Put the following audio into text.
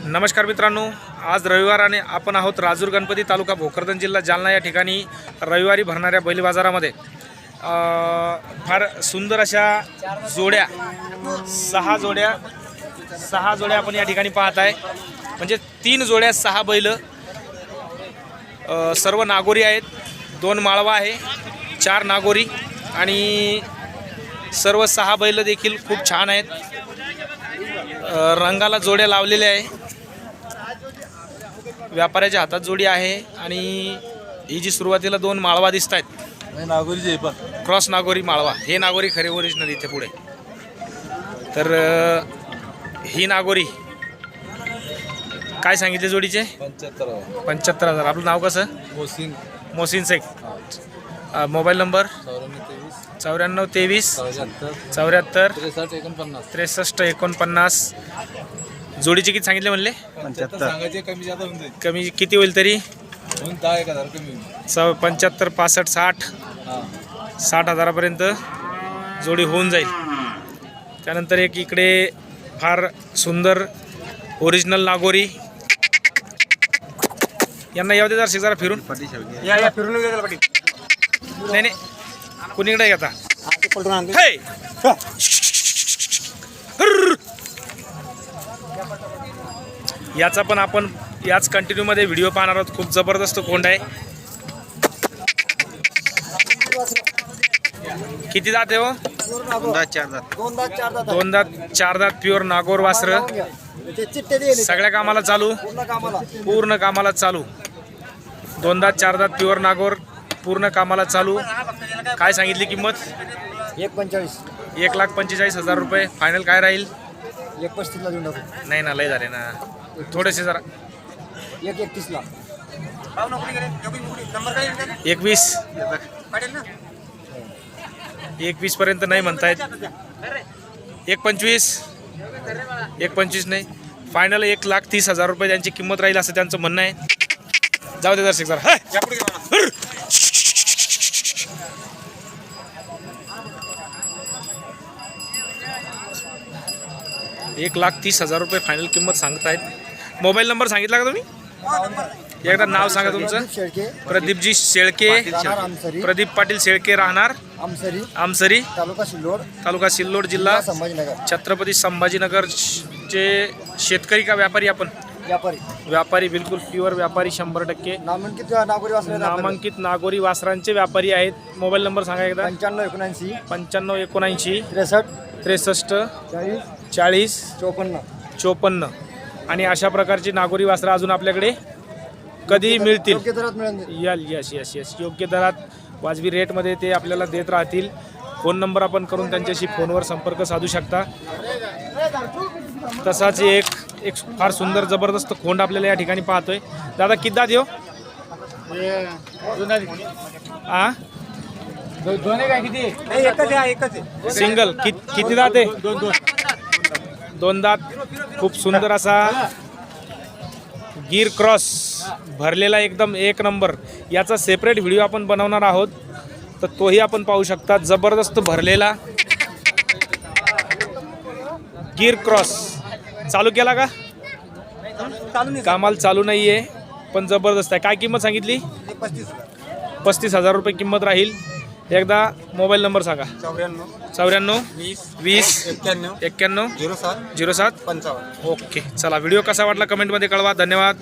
नमस्कार मित्रांनो आज रविवार आणि आपण आहोत राजूर गणपती तालुका भोकरदन जिल्हा जालना या ठिकाणी रविवारी भरणाऱ्या बैल बाजारामध्ये. फार सुंदर अशा जोड्या सहा जोड्या सहा जोड्या आपण या ठिकाणी पाहत आहे म्हणजे तीन जोड्या सहा बैल सर्व नागोरी आहेत. दोन माळवा आहे चार नागोरी आणि सर्व सहा बैल देखील खूप छान आहेत. रंगाला जोड्या लावलेल्या आहे. व्यापाऱ्याच्या हातात जोडी आहे आणि ही जी सुरुवातीला दोन माळवा दिसत आहेत. नागोरीचे पण क्रॉस नागोरी माळवा. हे नागोरी खरे ओरिजिनल इथे पुढे. तर अ, ही नागोरी. काय सांगितले जोडीचे? पंच्याहत्तर पंच्याहत्तर हजार. आपलं नाव कसं? मोसिन मोहसिन शेख. अ, मोबाईल नंबर? चौऱ्याण्णव तेवीस. चौऱ्याण्णव तेवीस. चौऱ्याहत्तर. चौऱ्याहत्तर. त्रेसष्ट एकोणपन्नास. त्रेसष्ट एकोणपन्नास. जोडीचे किती सांगितले म्हणले? पंच्याहत्तर. सांगायचे कमी जादा होऊन जाईल. कमी किती होईल तरी? होऊन दहा एक हजार कमी होईल. स पंच्याहत्तर पासष्ट साठ. हां. साठ हजारापर्यंत जोडी होऊन जाईल. त्यानंतर एक इकडे फार सुंदर ओरिजिनल नागोरी. यांना येऊ दे जरा जरा फिरून. या या फिरून येऊ द्या पाटील. नाही नाही. कुणीकडे येता ते पलटून आणते हे. याचा पण आपण याच कंटिन्यूमध्ये व्हिडिओ पाहणार आहोत. खूप जबरदस्त कोंड आहे. किती दात आहे हो? दोन दात चार दात प्युअर नागोर वासर. सगळ्या कामाला चालू? पूर्ण कामाला चालू. दोन दात चार दात प्युअर नागोर पूर्ण कामाला चालू. काय सांगितली किंमत? एक पंचेचाळीस एक लाख पंचेचाळीस हजार रुपये. फायनल काय राहील? एक पस्तीसला देऊन नाही ना लय झाले ना. थोडेसे जरा. एक एकतीसला एकवीस. एकवीस पर्यंत नाही म्हणतायत. एक पंचवीस. एक पंचवीस नाही. फायनल एक लाख तीस हजार रुपये त्यांची किंमत राहील असं त्यांचं म्हणणं आहे. जाऊ दे दर्शक जरा. हाय! एक लाख तीस हजार रुपये फायनल किंमत सांगतायत. मोबाईल नंबर सांगितला का तुम्ही? एकदा नाव सांगा तुमचं. शेळके. प्रदीपजी शेळके. प्रदीप पाटील शेळके राहणार. आमसरी. आमसरी. तालुका सिल्लोड. तालुका सिल्लोड जिल्हा संभाजीनगर. छत्रपती संभाजीनगर चे शेतकरी का व्यापारी आपण? व्यापारी. व्यापारी बिलकुल प्युअर व्यापारी शंभर टक्के. नामांकित नागोरी वासरे नामांकित नागोरी वासरांचे व्यापारी आहेत. मोबाईल नंबर सांगा एकदा. पंच्याण्णव एकोणऐंशी. पंच्याण्णव एकोणऐंशी. त्रेसष्ट. त्रेसष्ट. चाळीस. चाळीस. चोपन्न. चोपन्न. आणि अशा प्रकारची नागोरी वासरं अजून आपल्याकडे कधी मिळतील. योग्य दरात याल यस यस यस योग्य दरात वाजवी रेटमध्ये ते आपल्याला देत राहतील. फोन नंबर आपण करून त्यांच्याशी फोनवर संपर्क साधू शकता. तसाच एक एक फार सुंदर जबरदस्त खोंड आपल्याला या ठिकाणी पाहतोय. दादा किती दात येऊ आ? एकच आहे एकच आहे. सिंगल. किती दात दोन दोन. दोन दात खूप सुंदर असा गिर क्रॉस भरलेला एकदम एक नंबर. याचा सेपरेट व्हिडिओ आपण बनवणार आहोत. तर तोही आपण पाहू शकता. जबरदस्त भरलेला गिर क्रॉस. चालू केला का? कामाल कामाला चालू नाही आहे पण जबरदस्त आहे. काय किंमत सांगितली? पस्तीस हजार रुपये किंमत राहील. एकदा मोबाईल नंबर सांगा. चौऱ्याण्णव चौऱ्याण्णव वीस वीस एक्क्याण्णव एक्क्याण्णव झिरो सात झिरो सात. पंचावन्न. ओके चला. व्हिडिओ कसा वाटला कमेंटमध्ये कळवा. धन्यवाद.